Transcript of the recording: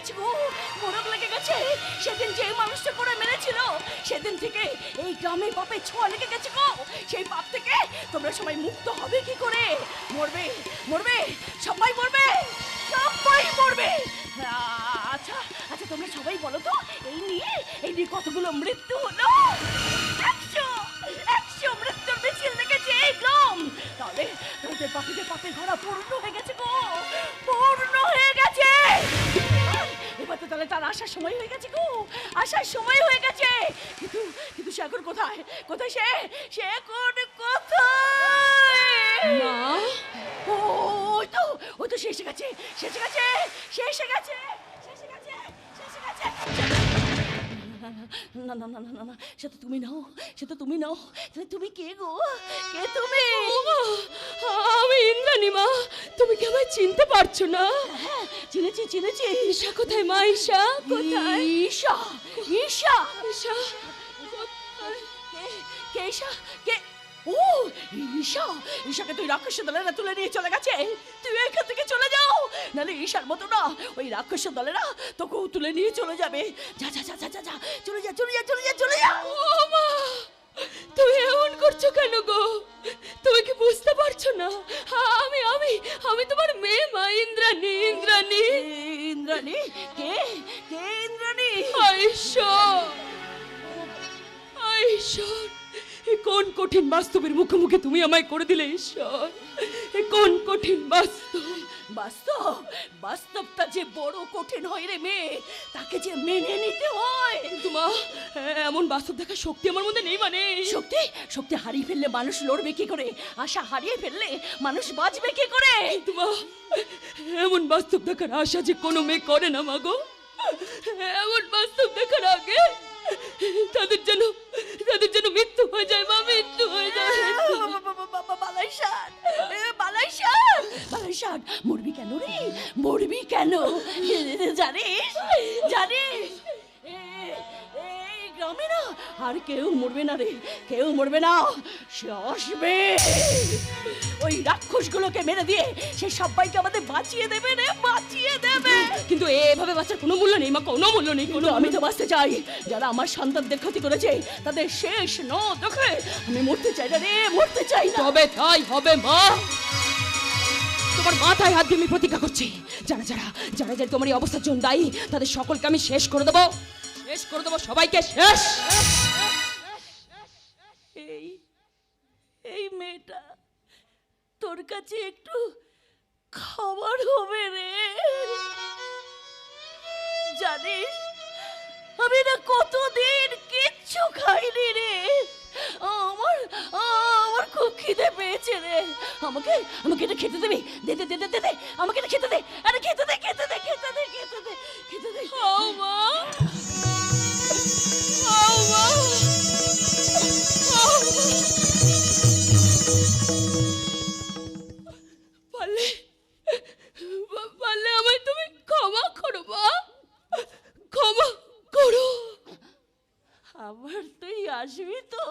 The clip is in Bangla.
গেছে গো, মোরগ লেগে গেছে। সেদিন যে মানুষটা করে মেরেছিল, সেদিন থেকে এই গ্রামে পাপে ছোঁয়া লেগে গেছে গো। সেই পাপ থেকে তোমরা সবাই মুক্ত হবে কি করে? মরবে মরবে, সবাই মরবে সবাই মরবে। আচ্ছা আচ্ছা তোমরা সবাই বলো তো, এই নিয়ে এই নিয়ে কতগুলো মৃত্যু হলো? আসার সময় হয়ে গেছে গো আসার সময় হয়ে গেছে। কিন্তু কিন্তু সে এখন কোথায়? কোথায় সে? সে এখন কোথায়? ও তো ও তো শেষে গেছে সে এসে গেছে সে এসে গেছে সে এসে গেছে। না না না না না না সে তো তুমি নাও সে তো তুমি নাও। তুমি কে গো? কে তুমি? আমি ইন্দ্রাণী মা তুমি কি আমায় চিনতে পারছ না? হ্যাঁ চিনেছি চিনেছি। ঈশা কোথায় মা ঈশা? কোথায়? ঈশা ঈশা। ঈশা কে ঈশা? কে? ও ঈশা ঈশাকে তুই রাক্ষস দলেরা তুলে নিয়ে চলে গেছে। তুই এখান থেকে চলে যাও নাহলে ঈশার মতো না ওই রাক্ষস দলেরা তোকেও তুলে নিয়ে চলে যাবে। যা যা যা যা যা যা চলে যা চলে যা চলে যা চলে যা। ও মা তুমি এমন করছ কেন গো? তুমি কি বুঝতে পারছ না? আমি আমি আমি তোমার মেয়ে মা ইন্দ্রাণী ইন্দ্রাণী। ইন্দ্রাণী কে কে ইন্দ্রাণী? ঈশ্বর ঈশ্বর কোন কঠিন বাস্তবের মুখোমুখি তুমি আমায় করে দিলে ঈশ্বর? কোন কঠিন বাস্তব? বাস্তব? বাস্তবটা যে বড় কঠিন হয় রে মেয়ে তাকে যে মেনে নিতে হয়। কিন্তু মা এমন বাস্তব দেখার শক্তি আমার মধ্যে নেই মানে। শক্তি? শক্তি হারিয়ে ফেললে মানুষ লড়বে কি করে? আশা হারিয়ে ফেললে মানুষ বাঁচবে কি করে? কিন্তু মা এমন বাস্তব দেখার আশা যে কোনো মেয়ে করে না মা গো। এমন বাস্তব দেখার আগে তাদের যেন তাদের যেন মৃত্যু হয়ে যায় মা মৃত্যু হয়ে যায়। মরবি কেন রে? মরবি কেন? জানিস? জানিস? এই গ্রামে না আর কেউ মরবে না রে। কেউ মরবে না। সে আসবে। ওই রাক্ষসগুলোকে মেরে দিয়ে সে সবাইকে আমাদের বাঁচিয়ে দেবে রে বাঁচিয়ে দেবে। কিন্তু এভাবে বাঁচার কোনো মূল্য নেই মা কোনো মূল্য নেই কোনো আমি তো বাঁচতে চাই। যারা আমার সন্তানদের ক্ষতি করেছে তাদের শেষ ন দেখে আমি মরতে চাই না রে মরতে চাই তবে তাই হবে মা। তোমার মাথায় হাত দিয়ে আমি প্রতিজ্ঞা করছি। যারা যারা যারা যারা তোমার এই অবস্থার জন্য দায়ী, তাদের সকলকে আমি শেষ করে দেবো। শেষ করে দেবো সবাইকে, শেষ! এই এই মেয়েটা তোর কাছে একটু খাবার হবে রে। জানিস, আমি না কতদিন কিচ্ছু খাইনি রে। আমার আমার খুব খিদে খেয়েছে আমাকে আমাকে এটা খেতে দেবে। দে দে দে দে দে আমাকে এটা খেতে দে। আরে খেতে দে খেতে দে খেতে দে খেতে দে খেতে দে। ও মা। ও পারলে পারলে আমায় তুমি ক্ষমা করো ক্ষমা করো। আবার তুই আসবি তো।